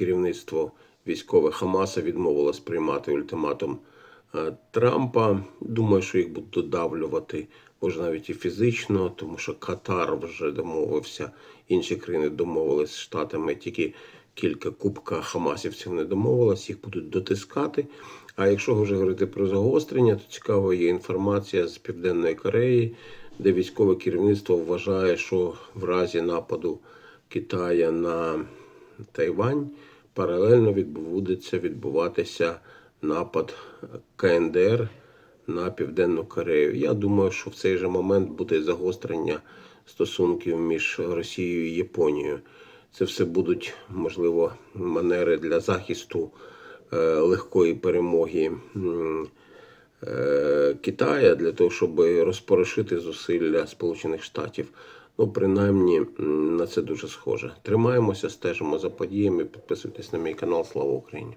керівництво військове Хамаса відмовилось приймати ультиматум е, Трампа. Думаю, що їх будуть додавлювати, може навіть і фізично, тому що Катар вже домовився, інші країни домовились з Штатами, тільки кілька кубка хамасівців не домовилось, їх будуть дотискати. А якщо вже говорити про загострення, то цікава є інформація з Південної Кореї, де військове керівництво вважає, що в разі нападу Китая на Тайвань паралельно відбудеться відбуватися напад КНДР на Південну Корею. Я думаю, що в цей же момент буде загострення стосунків між Росією і Японією. Це все будуть, можливо, манери для захисту е, легкої перемоги е, Китая для того, щоб розпорошити зусилля Сполучених Штатів. Ну, принаймні, на це дуже схоже. Тримаємося, стежимо за подіями. Підписуйтесь на мій канал. Слава Україні!